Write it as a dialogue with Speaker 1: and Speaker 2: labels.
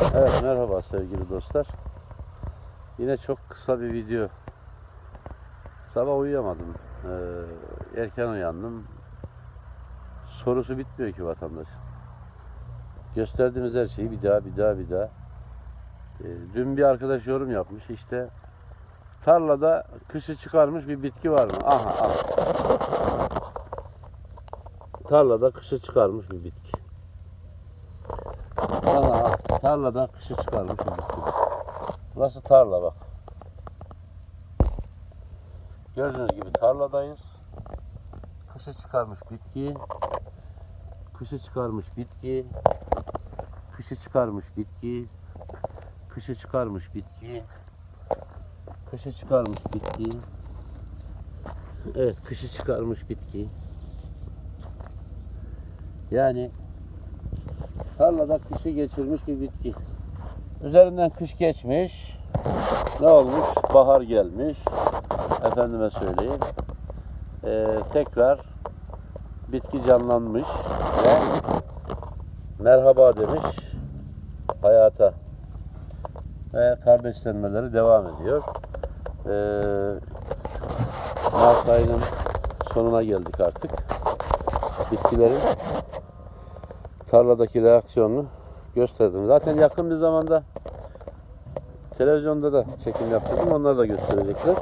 Speaker 1: Evet merhaba sevgili dostlar. Yine çok kısa bir video. Sabah uyuyamadım. Ee, erken uyandım. Sorusu bitmiyor ki vatandaş. Gösterdiğimiz her şeyi bir daha bir daha bir daha. Ee, dün bir arkadaş yorum yapmış. İşte tarlada kışı çıkarmış bir bitki var mı? Aha aha. Tarlada kışı çıkarmış bir bitki. Aha, tarlada kışı çıkarmış bir bitki. Burası tarla bak. Gördüğünüz gibi tarladayız. Kışı çıkarmış bitki. Kışı çıkarmış bitki. Kışı çıkarmış bitki. Kışı çıkarmış bitki. Kışı çıkarmış bitki. Evet, kışı çıkarmış bitki. Yani tarlada kışı geçirmiş bir bitki. Üzerinden kış geçmiş. Ne olmuş? Bahar gelmiş. Efendime söyleyeyim. Ee, tekrar bitki canlanmış ve merhaba demiş hayata. Ve kardeşlenmeleri devam ediyor. Ee, Mart ayının sonuna geldik artık. Bitkilerin tarladaki reaksiyonunu gösterdim. Zaten yakın bir zamanda televizyonda da çekim yaptırdım. Onları da gösterecekler.